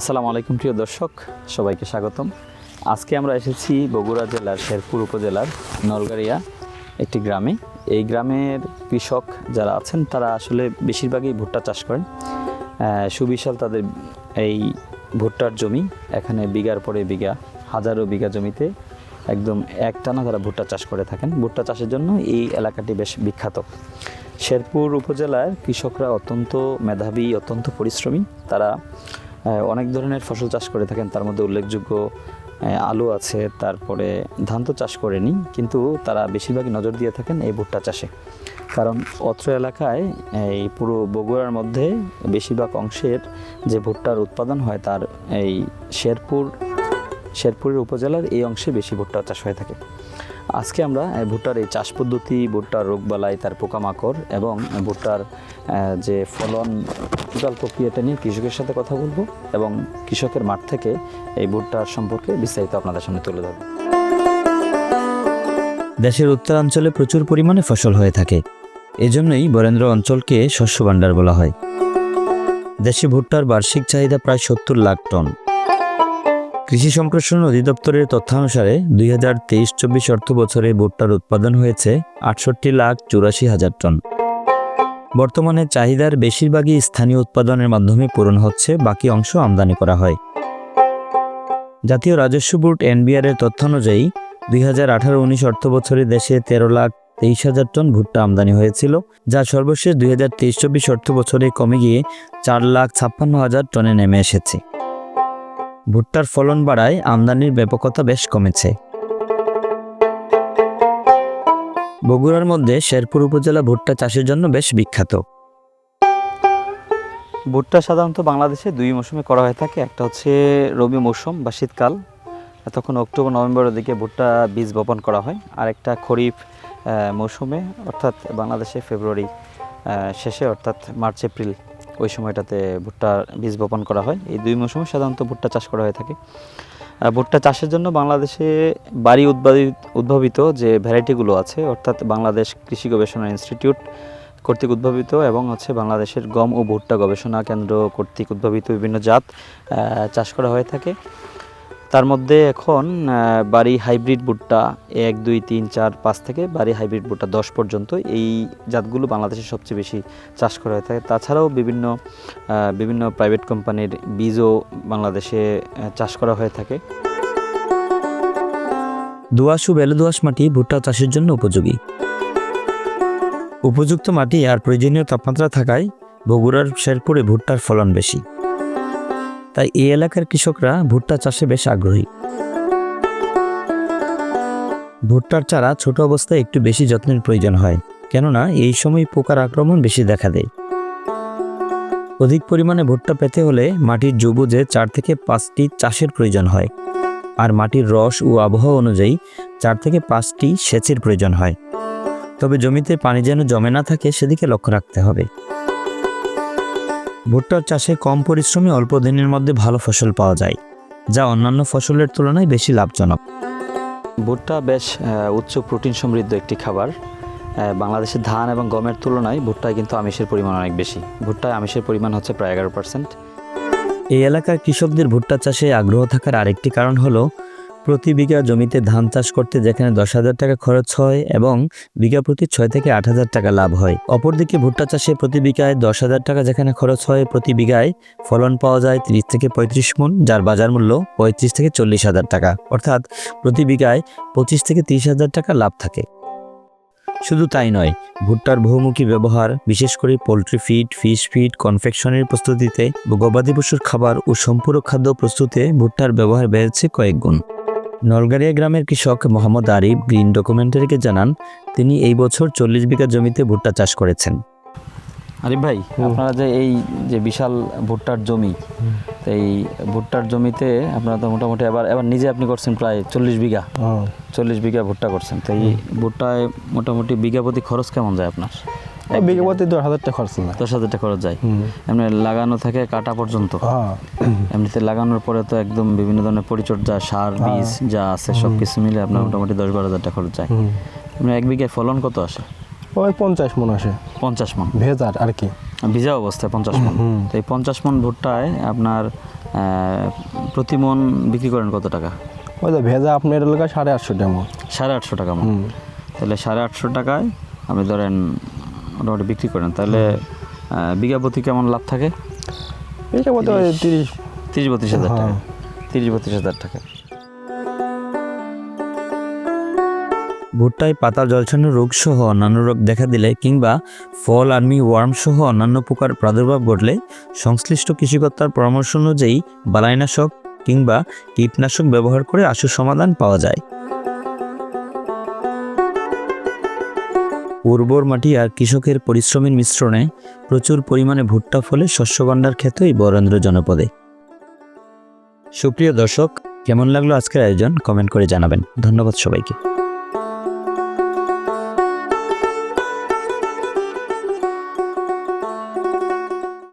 আসসালামু আলাইকুম, প্রিয় দর্শক, সবাইকে স্বাগতম। আজকে আমরা এসেছি বগুড়া জেলার, শেরপুর উপজেলার নলগারিয়া একটি গ্রামে। এই গ্রামের কৃষক যারা আছেন, তারা আসলে বেশিরভাগই ভুট্টা চাষ করেন। সুবিশাল তাদের এই ভুট্টার জমি, এখানে বিঘার পরে বিঘা, হাজারো বিঘা জমিতে একদম একটানা তারা ভুট্টা চাষ করে থাকেন। ভুট্টা চাষের জন্য এই এলাকাটি বেশ বিখ্যাত। শেরপুর উপজেলার কৃষকরা অত্যন্ত মেধাবী, অত্যন্ত পরিশ্রমী। তারা অনেক ধরনের ফসল চাষ করে থাকেন। তার মধ্যে উল্লেখযোগ্য আলু আছে, তারপরে ধান তো চাষ করেনি, কিন্তু তারা বেশিরভাগই নজর দিয়ে থাকেন এই ভুট্টা চাষে। কারণ অত্র এলাকায়, এই পুরো বগুড়ার মধ্যে বেশিরভাগ অংশের যে ভুট্টার উৎপাদন হয়, তার এই শেরপুর, শেরপুরের উপজেলার এই অংশে বেশি ভুট্টা চাষ হয়ে থাকে। আজকে আমরা ভুট্টার এই চাষ পদ্ধতি, ভুট্টার রোগবালাই তার পোকামাকড় এবং ভুট্টার যে ফলন টোটাল প্রক্রিয়াটা নিয়ে কৃষকের সাথে কথা বলব এবং কৃষকের মাঠ থেকে এই ভুট্টার সম্পর্কে বিস্তারিত আপনাদের সামনে তুলে ধরবো। দেশের উত্তরাঞ্চলে প্রচুর পরিমাণে ফসল হয়ে থাকে। এজন্যই বরেন্দ্র অঞ্চলকে শস্য ভাণ্ডার বলা হয়। দেশে ভুট্টার বার্ষিক চাহিদা প্রায় সত্তর লাখ টন। কৃষি সম্প্রসারণ অধিদপ্তরের তথ্যানুসারে দুই হাজার তেইশ চব্বিশ অর্থ বছরে ভুট্টার উৎপাদন হয়েছে আটষট্টি লাখ চুরাশি হাজার টন। বর্তমানে চাহিদার বেশিরভাগই স্থানীয় উৎপাদনের মাধ্যমে পূরণ হচ্ছে, বাকি অংশ আমদানি করা হয়। জাতীয় রাজস্ব বোর্ড এনবিআর এর তথ্য অনুযায়ী, দুই হাজার আঠারো উনিশ অর্থ বছরে দেশে তেরো লাখ তেইশ হাজার টন ভুট্টা আমদানি হয়েছিল, যা সর্বশেষ দুই হাজার তেইশ চব্বিশ অর্থ বছরে কমে গিয়ে চার লাখ ছাপ্পান্ন হাজার টনে নেমে এসেছে। ভুট্টার ফলন বাড়ায় আমদানির ব্যাপকতা বেশ কমেছে। বগুড়ার মধ্যে শেরপুর উপজেলা ভুট্টা চাষের জন্য বেশ বিখ্যাত। ভুট্টা সাধারণত বাংলাদেশে দুই মৌসুমে করা হয়ে থাকে, একটা হচ্ছে রবি মৌসুম বা শীতকাল, তখন অক্টোবর, নভেম্বরের দিকে ভুট্টা বীজ বপন করা হয়, আর একটা খরিফ মৌসুমে, অর্থাৎ বাংলাদেশে ফেব্রুয়ারি শেষে, অর্থাৎ মার্চ, এপ্রিল ওই সময়টাতে ভুট্টা বীজ বপন করা হয়। এই দুই মৌসুমে সাধারণত ভুট্টা চাষ করা হয়ে থাকে। ভুট্টা চাষের জন্য বাংলাদেশে বাড়ি উদ্ভাবিত উদ্ভাবিত যে ভ্যারাইটিগুলো আছে, অর্থাৎ বাংলাদেশ কৃষি গবেষণা ইনস্টিটিউট কর্তৃক উদ্ভাবিত এবং হচ্ছে বাংলাদেশের গম ও ভুট্টা গবেষণা কেন্দ্র কর্তৃক উদ্ভাবিত বিভিন্ন জাত চাষ করা হয়ে থাকে। তার মধ্যে এখন বাড়ি হাইব্রিড ভুট্টা এক, দুই, তিন, চার, পাঁচ থেকে বাড়ি হাইব্রিড ভুট্টা দশ পর্যন্ত এই জাতগুলো বাংলাদেশে সবচেয়ে বেশি চাষ করা হয়ে। থাকে তাছাড়াও বিভিন্ন বিভিন্ন প্রাইভেট কোম্পানির বীজও বাংলাদেশে চাষ করা হয়ে থাকে। দোআঁশ ও বেলে মাটি ভুট্টা চাষের জন্য উপযোগী। উপযুক্ত মাটি আর প্রয়োজনীয় তাপমাত্রা থাকায় বগুড়ার শেরপুরে ভুট্টার ফলন বেশি। তাই এই এলাকার কৃষকরা ভুট্টা চাষে বেশ আগ্রহী। ভুট্টার চারা ছোট অবস্থায় একটু বেশি যত্নের প্রয়োজন হয়, কেননা এই সময় পোকার আক্রমণ বেশি দেখা দেয়। অধিক পরিমাণে ভুট্টা পেতে হলে মাটির জবুজে চার থেকে পাঁচটি চাষের প্রয়োজন হয়, আর মাটির রস ও আবহাওয়া অনুযায়ী চার থেকে পাঁচটি সেচের প্রয়োজন হয়। তবে জমিতে পানি যেন জমে না থাকে সেদিকে লক্ষ্য রাখতে হবে। ভুট্টার চাষে কম পরিশ্রমে অল্প দিনের মধ্যে ভালো ফসল পাওয়া যায় যা অন্যান্য ফসলের তুলনায় বেশি লাভজনক। ভুট্টা বেশ উচ্চ প্রোটিন সমৃদ্ধ একটি খাবার। আহ, বাংলাদেশের ধান এবং গমের তুলনায় ভুট্টায় কিন্তু আমিষের পরিমাণ অনেক বেশি। ভুট্টায় আমিষের পরিমাণ হচ্ছে প্রায় এগারো পার্সেন্ট এই এলাকার কৃষকদের ভুট্টা চাষে আগ্রহ থাকার আরেকটি কারণ হলো প্রতি বিঘা জমিতে ধান চাষ করতে যেখানে দশ হাজার টাকা খরচ হয় এবং বিঘা প্রতি ছয় থেকে আট হাজার টাকা লাভ হয়। অপরদিকে ভুট্টা চাষে প্রতি বিঘায় দশ হাজার টাকা যেখানে খরচ হয় প্রতি বিঘায় ফলন পাওয়া যায় তিরিশ থেকে পঁয়ত্রিশ মন, যার বাজার মূল্য পঁয়ত্রিশ থেকে চল্লিশ হাজার টাকা। অর্থাৎ প্রতি বিঘায় পঁচিশ থেকে তিরিশ হাজার টাকা লাভ থাকে। শুধু তাই নয়, ভুট্টার বহুমুখী ব্যবহার, বিশেষ করে পোলট্রি ফিড, ফিশ ফিড, কনফেকশনের প্রস্তুতিতে গবাদি পশুর খাবার ও সম্পূরক খাদ্য প্রস্তুতে ভুট্টার ব্যবহার বেড়েছে কয়েক গুণ। নলগারিয়া গ্রামের কৃষক মোহাম্মদ আরিফ গ্রিন ডকুমেন্টারিকে জানান তিনি এই বছর চল্লিশ বিঘা জমিতে ভুট্টা চাষ করেছেন। আরিফ ভাই আপনারা যে এই যে বিশাল ভুট্টার জমি তো এই ভুট্টার জমিতে আপনারা তো মোটামুটি এবার এবার নিজে আপনি করছেন প্রায় চল্লিশ বিঘা। চল্লিশ বিঘা ভুট্টা করছেন। তো এই ভুট্টায় মোটামুটি বিঘা প্রতি খরচ কেমন যায় আপনার? বিঘা প্রতি দশ হাজার টাকা খরচ না। দশ হাজার টাকা খরচ যায়। এমনি লাগানো থেকে কাটা পর্যন্ত। হ্যাঁ। এমনিতে লাগানোর পরে তো একদম বিভিন্ন ধরনের পরিচর্যা সার বীজ যা আছে সব কিছু মিলে আপনার মোটামুটি দশ বারো হাজার টাকা খরচ যায়। এমনি এক বিঘায় ফলন কত আসে? ওই পঞ্চাশ মন আসে। পঞ্চাশ মন। ভেজার আর কি। ভিজা অবস্থায় পঞ্চাশ মন। তো এই পঞ্চাশ মন ভুট্টায় আপনার প্রতি মন বিক্রি করেন কত টাকা? ওই তো ভেজা আপনার এলাকায় সাড়ে আটশো টাকা সাড়ে আটশো টাকা মন। তাহলে সাড়ে আটশো টাকায় আপনি ধরেন মোটামুটি বিক্রি করেন। তাহলে বিঘা প্রতি কেমন লাভ থাকে? বলতে ওই তিরিশ। তিরিশ। বত্রিশ হাজার টাকা। হ্যাঁ। তিরিশ বত্রিশ হাজার টাকা। ভুট্টায় পাতা জলছানো রোগ সহ অন্যান্য রোগ দেখা দিলে কিংবা ফল আর্মি ওয়ার্ম সহ অন্যান্য পোকার প্রাদুর্ভাব ঘটলে সংশ্লিষ্ট কৃষিকর্তার পরামর্শ অনুযায়ী বালাইনাশক কিংবা কীটনাশক ব্যবহার করে আশু সমাধান পাওয়া যায়। উর্বর মাটি আর কৃষকের পরিশ্রমের মিশ্রণে প্রচুর পরিমাণে ভুট্টা ফলে শস্য ভাণ্ডার খ্যাত এই বরেন্দ্র জনপদে। সুপ্রিয় দর্শক, কেমন লাগল আজকের আয়োজন? কমেন্ট করে জানাবেন। ধন্যবাদ সবাইকে।